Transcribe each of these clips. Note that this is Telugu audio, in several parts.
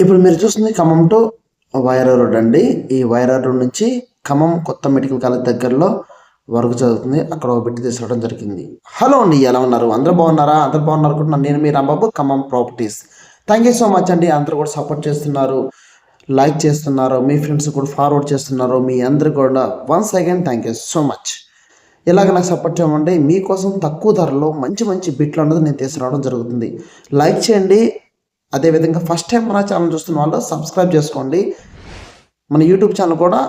ఇప్పుడు మీరు చూస్తుంది ఖమ్మం టు వైరా రోడ్ అండి. ఈ వైరా రోడ్ నుంచి ఖమ్మం కొత్త మెడికల్ కాలేజ్ దగ్గరలో వర్క్ జరుగుతుంది. అక్కడ ఒక బిడ్డ తీసుకోవడం జరిగింది. హలో అండి ఎలా ఉన్నారు? అందరూ బాగున్నారా? అందరూ బాగున్నారు అనుకుంటున్నాను నేను మీ Rambabu Khammam properties. Thank you so much అండి. అందరూ కూడా సపోర్ట్ చేస్తున్నారు. లైక్ చేస్తున్నారు. మీ ఫ్రెండ్స్ కూడా ఫార్వర్డ్ చేస్తున్నారు. మీ అందరు కూడా once again thank you so much ఇలాగ నాకు సపోర్ట్ చేయమంటే మీకోసం తక్కువ ధరలో మంచి మంచి బిట్లు అన్నది నేను తీసుకురావడం జరుగుతుంది. లైక్ చేయండి. అదేవిధంగా ఫస్ట్ టైం మన ఛానల్ చూస్తున్న వాళ్ళు సబ్స్క్రైబ్ చేసుకోండి. మన యూట్యూబ్ ఛానల్ కూడా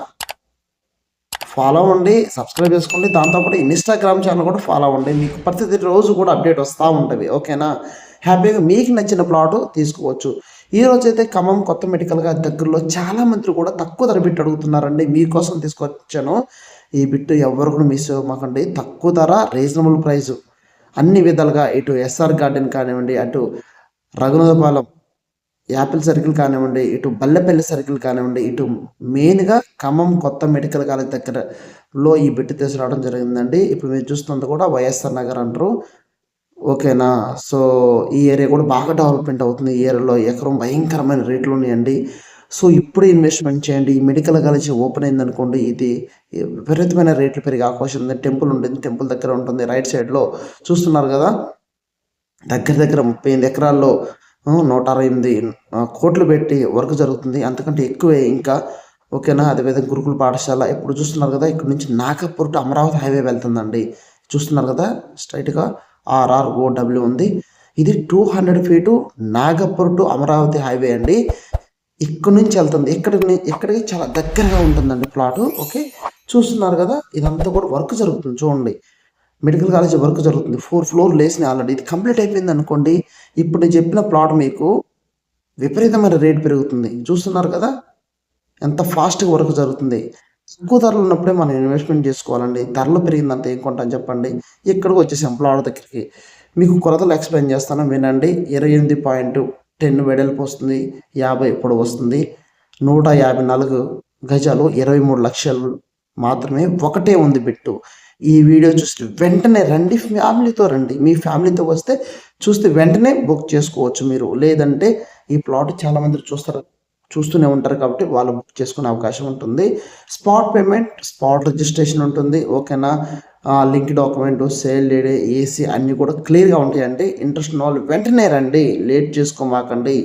ఫాలో అవ్వండి సబ్స్క్రైబ్ చేసుకోండి. దాంతోపాటు ఇన్స్టాగ్రామ్ ఛానల్ కూడా ఫాలో అవ్వండి. మీకు ప్రతి రోజు కూడా అప్డేట్ వస్తూ ఉంటుంది ఓకేనా హ్యాపీగా మీకు నచ్చిన ప్లాట్ తీసుకోవచ్చు. ఈ అయితే ఖమ్మం కొత్త మెడికల్గా దగ్గరలో చాలా మంది కూడా తక్కువ ధర బిట్ అడుగుతున్నారండి. మీకోసం తీసుకొచ్చాను. ఈ బిట్టు ఎవరు కూడా మిస్ అవ్వకండి. తక్కువ ధర రీజనబుల్ ప్రైస్ అన్ని విధాలుగా ఇటు ఎస్ఆర్ గార్డెన్ కానివ్వండి అటు రఘునాథపాలెం యాపిల్ సర్కిల్ కానివ్వండి ఇటు బల్లెపల్లి సర్కిల్ కానివ్వండి ఇటు మెయిన్గా ఖమ్మం కొత్త మెడికల్ కాలేజ్ దగ్గరలో ఈ బిట్టు తీసుకురావడం జరిగిందండి. ఇప్పుడు మీరు చూస్తున్నది కూడా వైఎస్ఆర్ నగర్ అంటారు. ఓకేనా? సో ఈ ఏరియా కూడా బాగా డెవలప్మెంట్ అవుతుంది. ఈ ఏరియాలో ఎకరం భయంకరమైన రేట్లు ఉన్నాయండి. సో ఇప్పుడు ఇన్వెస్ట్మెంట్ చేయండి. ఈ మెడికల్ కాలేజ్ ఓపెన్ అయింది అనుకోండి ఇది విపరీతమైన రేట్లు పెరిగే అవకాశం ఉంది. టెంపుల్ ఉంటుంది టెంపుల్ దగ్గర ఉంటుంది రైట్ సైడ్లో చూస్తున్నారు కదా? దగ్గర దగ్గర ముప్పై ఎనిమిది ఎకరాల్లో నూట అరవై ఎనిమిది కోట్లు పెట్టి వర్క్ జరుగుతుంది. అంతకంటే ఎక్కువే ఇంకా. ఓకేనా? అదేవిధంగా గురుకుల పాఠశాల ఇప్పుడు చూస్తున్నారు కదా ఇక్కడ నుంచి నాగపూర్ టు అమరావతి హైవే వెళ్తుందండి. చూస్తున్నారు కదా స్ట్రైట్గా ఆర్ఆర్ ఓడబ్ల్యూ ఉంది. ఇది two hundred feet Nagpur to Amaravati highway అండి. ఇక్కడ నుంచి వెళ్తుంది. ఇక్కడ ఇక్కడికి చాలా దగ్గరగా ఉంటుందండి ప్లాట్. ఓకే? చూస్తున్నారు కదా ఇదంతా కూడా వర్క్ జరుగుతుంది. చూడండి. మెడికల్ కాలేజ్ వర్క్ జరుగుతుంది. ఫోర్ ఫ్లోర్ లేసినాయి ఆల్రెడీ. ఇది కంప్లీట్ అయిపోయింది అనుకోండి. ఇప్పుడు నేను చెప్పిన ప్లాట్ మీకు విపరీతమైన రేట్ పెరుగుతుంది. చూస్తున్నారు కదా? ఎంత ఫాస్ట్గా వర్క్ జరుగుతుంది. తక్కువ ధరలు ఉన్నప్పుడే మనం ఇన్వెస్ట్మెంట్ చేసుకోవాలండి. ధరలు పెరిగిందంటే ఏం కొంటాం చెప్పండి. ఇక్కడికి వచ్చేసాం ప్లాట్ దగ్గరికి. మీకు కొలతలు ఎక్స్ప్లెయిన్ చేస్తాను వినండి. ఇరవై ఎనిమిది పాయింట్ టెన్ వెడల్పు వస్తుంది. యాభై ఇప్పుడు వస్తుంది. నూట యాభై నాలుగు గజాలు ఇరవై మూడు లక్షలు మాత్రమే ఒకటే ఉంది బిట్టు. ఈ వీడియో చూస్తే వెంటనే రండి ఫ్యామిలీతో రండి. మీ ఫ్యామిలీతో వస్తే చూస్తే వెంటనే బుక్ చేసుకోవచ్చు మీరు. లేదంటే ఈ ప్లాట్ చాలామంది చూస్తారు చూస్తూనే ఉంటారు కాబట్టి వాళ్ళు బుక్ చేసుకునే అవకాశం ఉంటుంది. స్పాట్ పేమెంట్ స్పాట్ రిజిస్ట్రేషన్ ఉంటుంది. ఓకేనా? Link document sale date AC అన్నీ కూడా క్లియర్గా ఉంటాయండి. ఇంట్రెస్ట్ ఉన్న వాళ్ళు వెంటనే రండి. లేట్ చేసుకోమాకండి.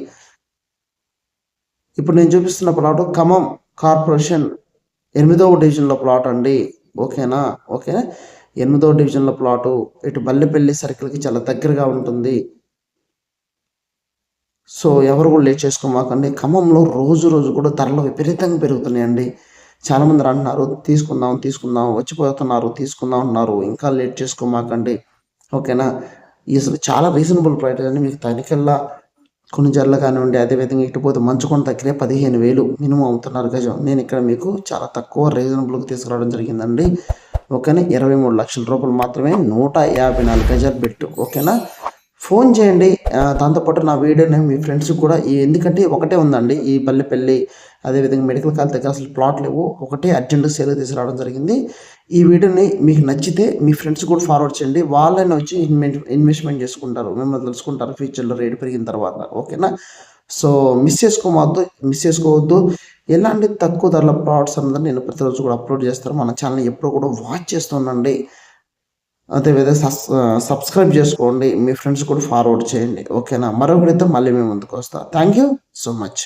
ఇప్పుడు నేను చూపిస్తున్న ప్లాట్ ఖమ్మం కార్పొరేషన్ ఎనిమిదవ డివిజన్లో ప్లాట్ అండి. ఓకేనా? ఓకే. ఎనిమిదో డివిజన్లో ప్లాటు ఇటు బల్లెపల్లి సర్కిల్కి చాలా దగ్గరగా ఉంటుంది. సో ఎవరు కూడా లేట్ చేసుకోమాకండి. ఖమ్మంలో రోజు రోజు కూడా ధరలు విపరీతంగా పెరుగుతున్నాయండి. చాలామంది అంటున్నారు తీసుకుందాం తీసుకుందాం వచ్చిపోతున్నారు తీసుకుందాం అన్నారు ఇంకా లేట్ చేసుకోమాకండి. ఓకేనా? ఈ అసలు చాలా రీజనబుల్ ప్రైస్ అండి. మీకు తనికెల్లా కొన్ని జర్ల కానివ్వండి అదేవిధంగా ఇటు పోతే మంచుకొని దగ్గరే పదిహేను వేలు మినిమం అవుతున్నారు గజం. నేను ఇక్కడ మీకు చాలా తక్కువ రీజనబుల్గా తీసుకురావడం జరిగిందండి. ఓకేనా? ఇరవై మూడు లక్షల రూపాయలు మాత్రమే నూట యాభై నాలుగు గజాలు పెట్టు. ఓకేనా? ఫోన్ చేయండి. దాంతోపాటు నా వీడియోని మీ ఫ్రెండ్స్ కూడా ఈ ఎందుకంటే ఒకటే ఉందండి. ఈ పల్లెపల్లి అదేవిధంగా మెడికల్ కాలేజ్ దగ్గర అసలు ప్లాట్ లేవు. ఒకటే అర్జెంటుగా సేల్ తీసుకురావడం జరిగింది. ఈ వీడియోని మీకు నచ్చితే మీ ఫ్రెండ్స్ కూడా ఫార్వర్డ్ చేయండి. వాళ్ళని వచ్చి ఇన్వెస్ట్ ఇన్వెస్ట్మెంట్ చేసుకుంటారు. మిమ్మల్ని తెలుసుకుంటారు. ఫ్యూచర్లో రేట్ పెరిగిన తర్వాత. ఓకేనా? సో మిస్ చేసుకోవద్దు మిస్ చేసుకోవద్దు. ఎలాంటి తక్కువ ధరల ప్లాట్స్ అన్నది నేను ప్రతిరోజు కూడా అప్లోడ్ చేస్తాను. మన ఛానల్ ఎప్పుడు కూడా వాచ్ చేస్తుండండి అదేవిధంగా సస్ సబ్స్క్రైబ్ చేసుకోండి. మీ ఫ్రెండ్స్ కూడా ఫార్వర్డ్ చేయండి. ఓకేనా? మరొకరితో మళ్ళీ మేము ముందుకు వస్తాం. Thank you so much